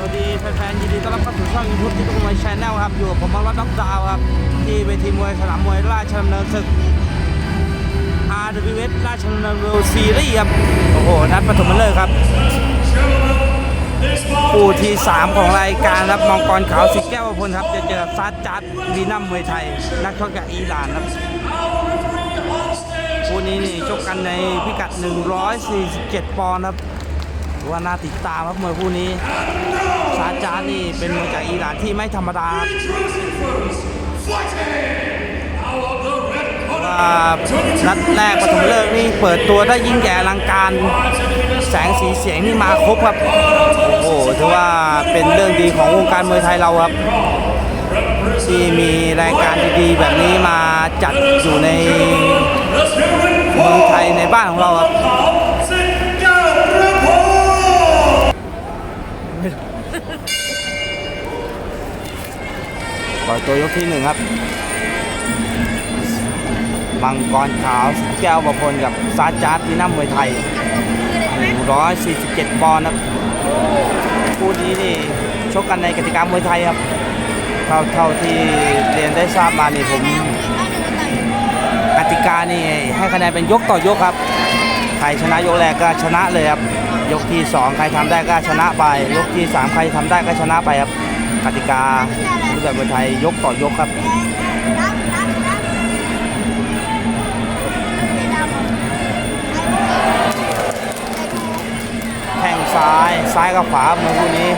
สวัสดีแฟนๆยินดีต้อนรับเข้าสู่ช่องยูทูบที่ตุ้งมวยชแนลครับ อยู่กับผมบังรัตด็อกดาวครับ ที่เวทีมวยสนามมวยราชดำเนินศึก RWS ราชดำเนินเวลซีรีส์ครับ โอ้โห นัดปฐมฤกษ์ครับคู่ที่ 3 ของรายการครับมังกรขาวสิแก้วพลครับ จะเจอซาดจัดวีนัมมวยไทย นักชกจากอิหร่านครับคู่นี้นี่ชกกันในพิกัด 147 ปอนด์ครับ ว่าน่าติดตามครับมวยคู่นี้ซาจานี่เป็นมวยจากอิหร่านที่ไม่ธรรมดาครับว่านัดแรกปฐมฤกษ์นี่เปิดตัวได้ยิ่งใหญ่อลังการ แสงสีเสียงนี่มาครบครับ โอ้โหถือว่าเป็นเรื่องดีของวงการมวยไทยเราครับ ที่มีรายการดีๆแบบนี้มาจัดอยู่ในเมืองไทยในบ้านของเราครับ ปล่อยตัวยกที่หนึ่งครับมังกรขาวแก้วประพลกับซาจาร์ดวีนัมมวยไทย 147ปอนด์ครับคู่นี้นี่ชกกันในกติกามวยไทยครับเท่าเท่าที่เรียนได้ทราบมานี่ผมกติกานี่ให้คะแนนเป็นยกต่อยกครับใครชนะยกแรกก็ชนะเลยครับยกที่ 2 ใครทำได้ก็ชนะไป ยกที่ 3 ใครทำได้ก็ชนะไปครับกติกา รูปแบบมวยไทยยกต่อยกครับแข้งซ้ายซ้ายกับขวาเมือคู่นี้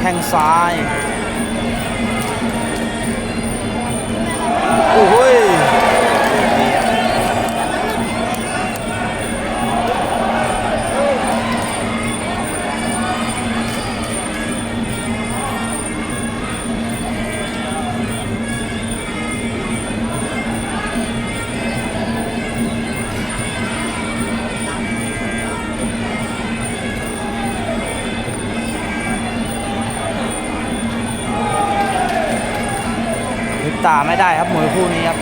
แข้งซ้ายาไม่ได้ครับมวยคู่นี้ครับ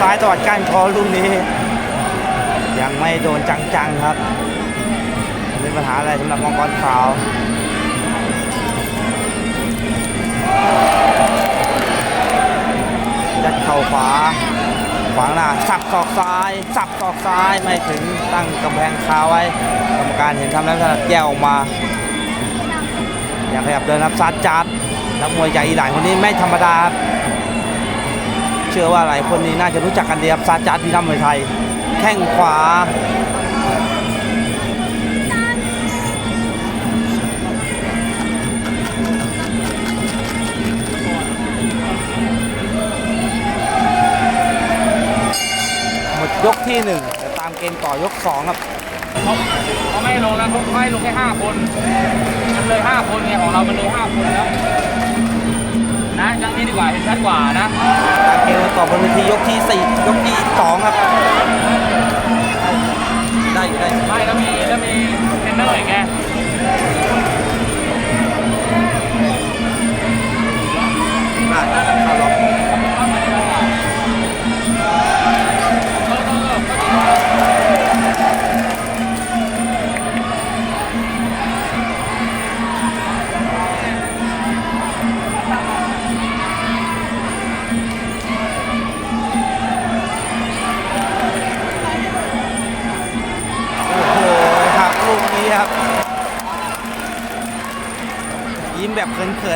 ซ้ายตวัดก้านคอลูกนี้ ยังไม่โดนจังๆครับไม่เป็นปัญหาอะไรสำหรับมังกรขาวยัดเข่าขวาขวางหน้าสับศอกซ้ายสับศอกซ้ายไม่ถึงตั้งกำแพงคาไว้กรรมการเห็นทำแล้วถนัดแยกออกมาอยากขยับเดินครับซัดจัดนักมวยใหญ่อีหลานคนนี้ไม่ธรรมดาครับ ชื่อว่าหลายคนนี้น่าจะรู้จักกันดีครับซาจาร์ที่ทำมวยไทย แข้งขวา หมดยกที่หนึ่งแต่ตามเกมต่อยกสองครับเขาเขาไม่ให้ลงแล้วเขาให้ลงแค่ห้าคน มันเลยห้าคนไงของเรา มันเลยห้าคนแล้ว นะยังนี้ดีกว่าเห็นชัดกว่านะตาเกมต่อบนเวทียกที่สี่ยกที่สองครับ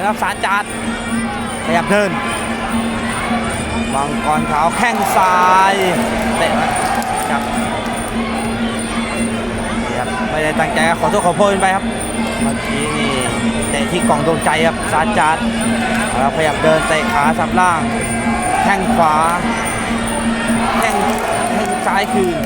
ครับสารจัดขยับเดินมังกรขาวแข้งซ้ายเตะครับครับไม่ได้ตั้งใจขอโทษขอโพยไปครับเมื่อกี้นี่เตะที่กล่องดวงใจครับซารจัดเราพยายามเดินเตะขาสับล่าง แข้งขวาแข้งแข้งซ้ายคืน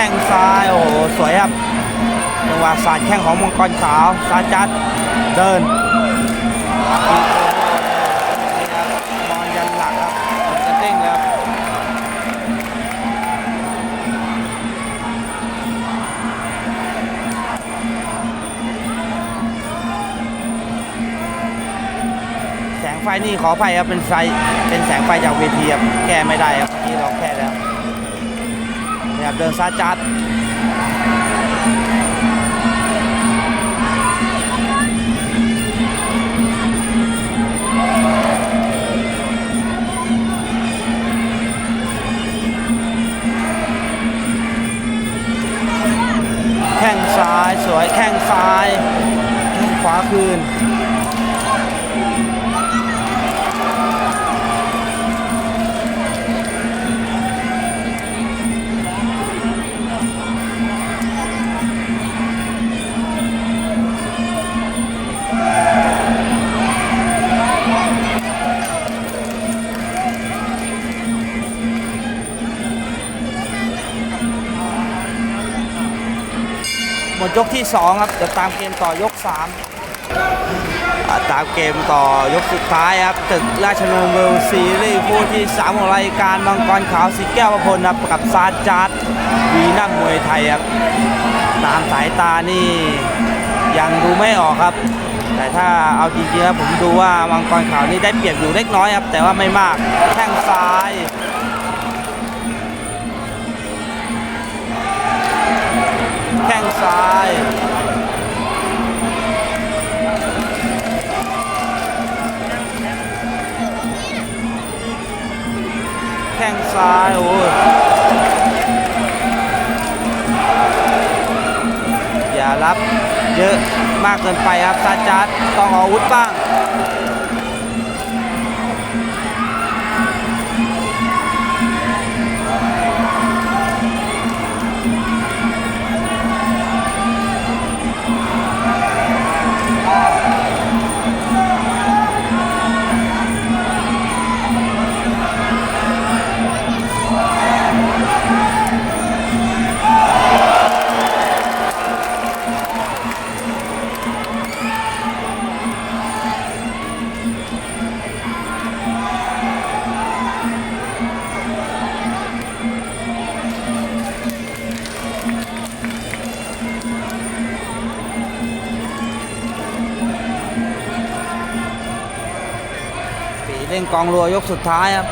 ข้งซ้ายโอ้โหสวยครับจังหวะสาดแข้งของมังกรขาวซาจัดเดินมอนยันหลักครับผมจะเด้งครับแสงไฟนี่ขออภัยครับเป็นไฟเป็นแสงไฟจากเวทีครับแก้ไม่ได้ครับเมื่อกี้เราแก้ ครับเดินซาจัดแข้งซ้ายสวยแข้งซ้ายแข้งขวาคืน ยกที่ 2 ครับเดี๋ยวตามเกมต่อยก 3 ตามเกมต่อยกสุดท้ายครับ ตึกราชนินเวลซีรีส์คู่ที่ 3 ของรายการมังกรขาวสีแก้วประพลครับกับซาดจัดวีนัมมวยไทยครับ ตามสายตานี่ยังดูไม่ออกครับ แต่ถ้าเอาจริงๆแล้วผมดูว่ามังกรขาวนี่ได้เปรียบอยู่เล็กน้อยครับ แต่ว่าไม่มากแข้งซ้าย ข้งซ้ายแข้งซ้ายโอ้ยอย่ารับเยอะมากเกินไปครับซาจัดต้องเอาอาวุธบ้าง เล่นกองรัวยกสุดท้ายครับ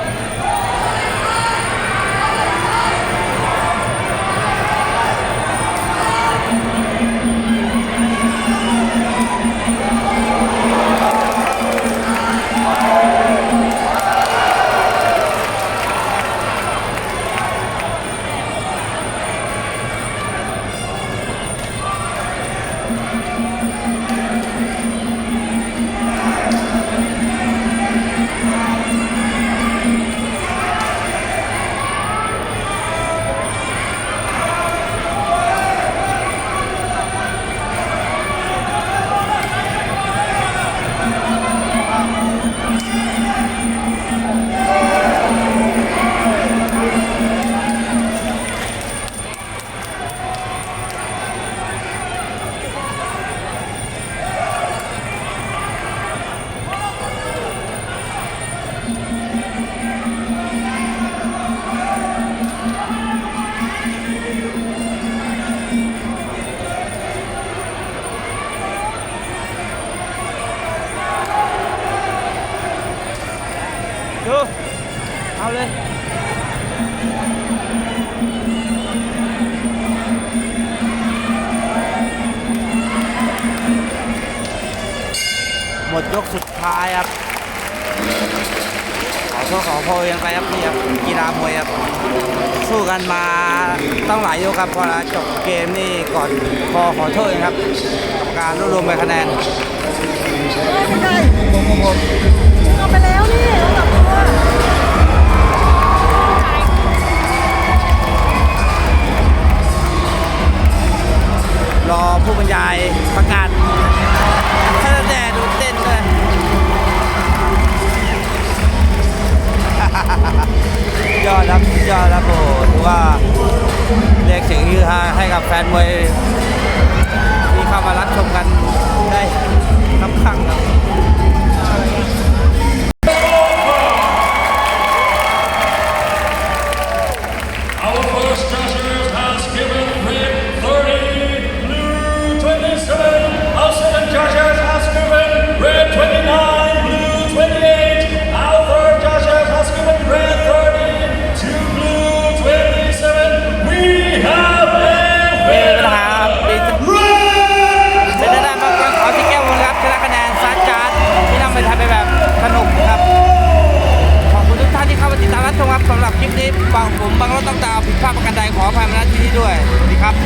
หมดยกสุดท้ายครับ ขอโทษขอโพยกันไปครับนี่ครับกีฬามวยครับ สู้กันมาต้องหลายยกครับพอจบเกมนี่ก่อนพอขอโทษครับกับการรวบรวมไปคะแนนได้ผมผมผมเอาไปแล้วนี่